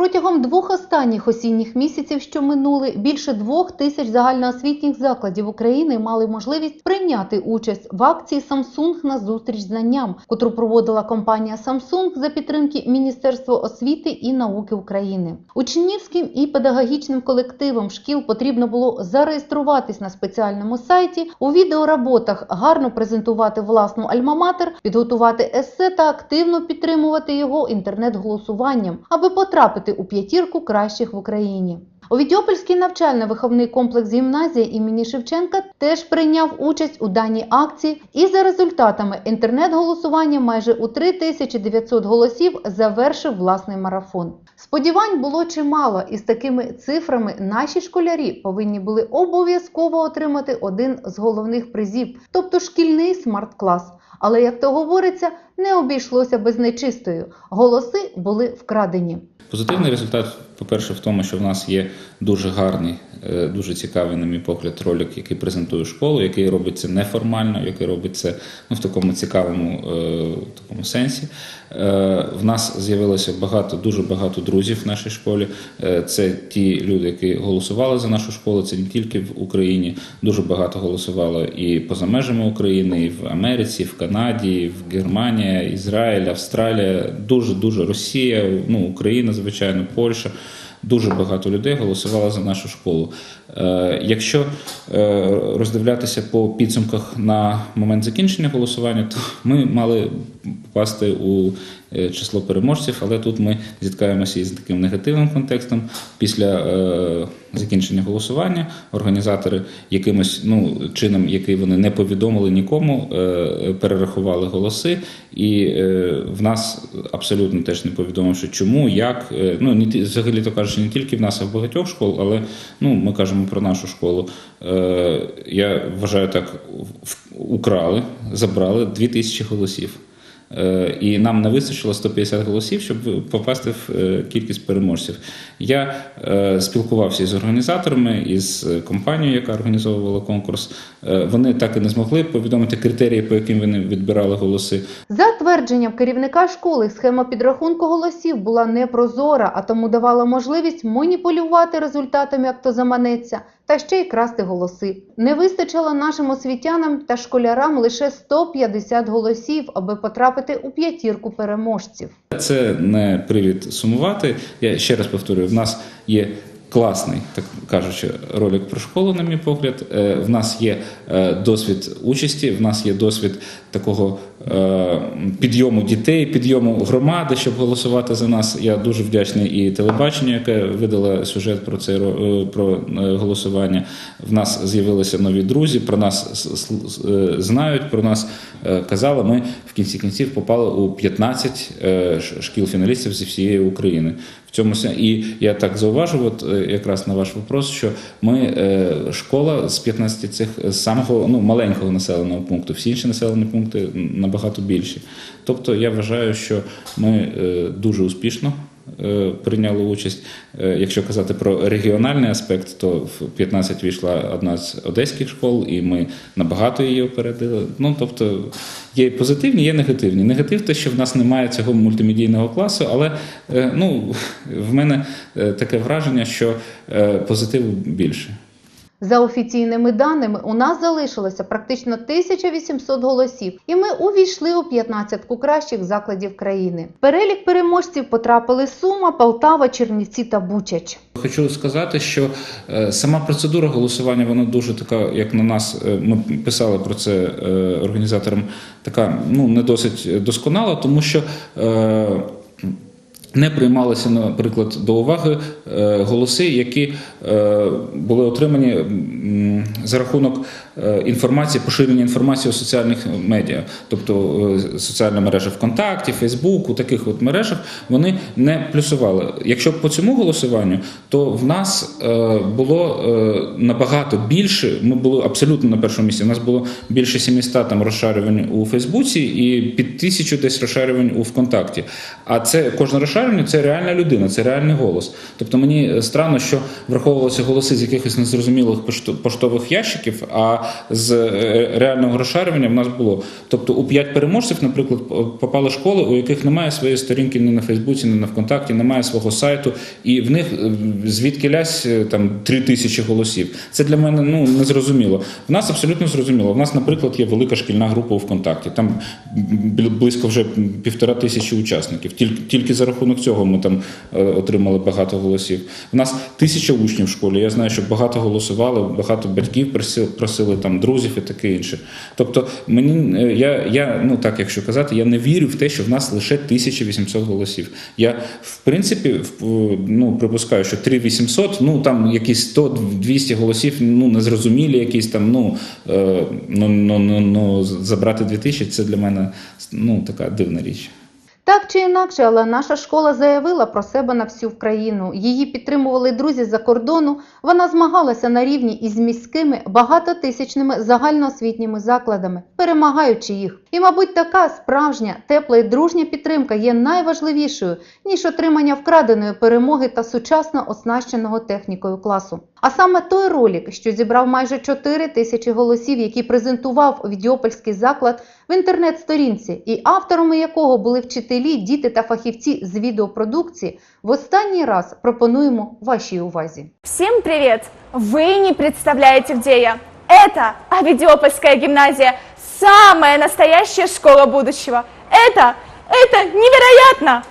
Протягом двох останніх осінніх місяців, що минули, більше двох тисяч загальноосвітніх закладів України мали можливість прийняти участь в акції Samsung на зустріч знанням, котру проводила компанія Samsung за підтримки Міністерства освіти і науки України. Учнівським і педагогічним колективам шкіл потрібно було зареєструватись на спеціальному сайті, у відеороботах гарно презентувати власну альма-матер, підготувати есе та активно підтримувати його інтернет-голосуванням, аби потрапити у п'ятірку кращих в Україні. Овідіопольський навчально-виховний комплекс гімназія імені Шевченка теж прийняв участь у даній акції і за результатами інтернет-голосування майже у 3900 голосів завершив власний марафон. Сподівань було чимало, і з такими цифрами наші школярі повинні були обов'язково отримати один з головних призів, тобто шкільний смарт-клас. Але як то говориться, не обійшлося без нечистою. Голоси були вкрадені. Позитивний результат, по-перше, в тому, що в нас є дуже гарний, е, дуже цікавий, на мій погляд, ролик, який презентує школу, який робить це неформально, який робить це ну, в такому цікавому е, такому сенсі. Е, В нас з'явилося багато, дуже багато друзів в нашій школі. Це ті люди, які голосували за нашу школу. Це не тільки в Україні. Дуже багато голосувало і поза межами України, і в Америці, і в Канаді, і в Германії, Ізраїль, Австралія, дуже дуже Росія, ну Україна, звичайно, Польща. Дуже багато людей голосувало за нашу школу. Е, якщо е, роздивлятися по підсумках на момент закінчення голосування, то ми мали попасти у е, число переможців, але тут ми зіткаємося із таким негативним контекстом. Після закінчення голосування організатори якимось ну, чином, який вони не повідомили нікому, е, перерахували голоси, і е, в нас абсолютно теж не повідомивши, чому, як. Е, ну, не взагалі то кажучи, не тільки в нас, а в багатьох школ, але ну, ми кажемо про нашу школу. Я вважаю так, украли, забрали 2000 голосів. Е, І нам не вистачило 150 голосів, щоб попасти в е, кількість переможців. Я е, спілкувався із організаторами, із компанією, яка організовувала конкурс. Вони так і не змогли повідомити критерії, по яким вони відбирали голоси. За твердженням керівника школи, схема підрахунку голосів була непрозора, а тому давала можливість маніпулювати результатами, як то заманеться, та ще й красти голоси. Не вистачило нашим освітянам та школярам лише 150 голосів, аби потрапити у п'ятірку переможців. Це не привід сумувати. Я ще раз повторюю: в нас є класний, так кажучи, ролик про школу, на мій погляд. Е, В нас є е, досвід участі, в нас є досвід такого е, підйому дітей, підйому громади, щоб голосувати за нас. Я дуже вдячний і телебаченню, яке видало сюжет про це ро- про голосування. В нас з'явилися нові друзі, про нас знають, про нас казали. Ми в кінці кінців попали у 15 е, шкіл фіналістів зі всієї України. В цьому і я так зауважу, от е, якраз на ваш вопрос, що ми е, школа з 15 цих з самого ну маленького населеного пункту, всі інші населені пункти набагато більші. Тобто я вважаю, що ми е, дуже успішно е, прийняли участь. Е, Якщо казати про регіональний аспект, то в 15 війшла одна з одеських школ, і ми набагато її опередили. Ну тобто є позитивні, є негативні. Негатив те, що в нас немає цього мультимедійного класу, але е, ну в мене е, таке враження, що е, позитиву більше. За офіційними даними, у нас залишилося практично 1800 голосів, і ми увійшли у 15-ку кращих закладів країни. Перелік переможців потрапили Сума, Полтава, Чернівці та Бучач. Хочу сказати, що е, сама процедура голосування, вона дуже така, як на нас, е, ми писали про це е, організаторам, така ну не досить досконала, тому що. Не приймалися, наприклад, до уваги е, голоси, які е, були отримані за рахунок інформації, поширення інформації у соціальних медіа, тобто е, соціальна мережа ВКонтакті, Фейсбук, у таких от мережах вони не плюсували. Якщо по цьому голосуванню, то в нас е, було е, набагато більше. Ми були абсолютно на першому місці. У нас було більше 700 там розшарювань у Фейсбуці і під тисячу десь розшарювань у ВКонтакті. А це кожне розшарювання це реальна людина, це реальний голос. Тобто мені странно, що враховувалися голоси з якихось незрозумілих поштових ящиків, а з е, реального розшарювання в нас було. Тобто у п'ять переможців, наприклад, попали школи, у яких немає своєї сторінки ні на Фейсбуці, ні на ВКонтакті, немає свого сайту, і в них е, звідки лясь е, там три тисячі голосів. Це для мене ну незрозуміло. В нас абсолютно зрозуміло. В нас, наприклад, є велика шкільна група у ВКонтакті. Там близько вже півтора тисячі учасників. Тільки тільки за рахунок цього ми там отримали багато голосів. В нас тисяча учнів в школі. Я знаю, що багато голосували, багато батьків просили, просили там друзів і таке інше. Тобто, мені е, я, я ну так, якщо казати, я не вірю в те, що в нас лише 1800 голосів. Я в принципі в- ну припускаю, що 3800, ну там якісь 100-200 голосів, ну незрозумілі, якісь там, ну, е, ну, ну, ну, ну забрати 2000 це для мене ну така дивна річ. Так чи інакше, але наша школа заявила про себе на всю Україну. Її підтримували друзі з-за кордону. Вона змагалася на рівні із міськими багатотисячними загальноосвітніми закладами, перемагаючи їх. І, мабуть, така справжня, тепла і дружня підтримка є найважливішою ніж отримання вкраденої перемоги та сучасно оснащеного технікою класу. А саме той ролик, що зібрав майже 4 тисячі голосів, який презентував Відьопольський заклад в інтернет-сторінці, і авторами якого були вчителі, діти та фахівці з відеопродукції, в останній раз пропонуємо вашій увазі. Всем привет! Вы не представляете, где я. Это Авидиопольская гимназия, самая настоящая школа будущего. Это, это невероятно!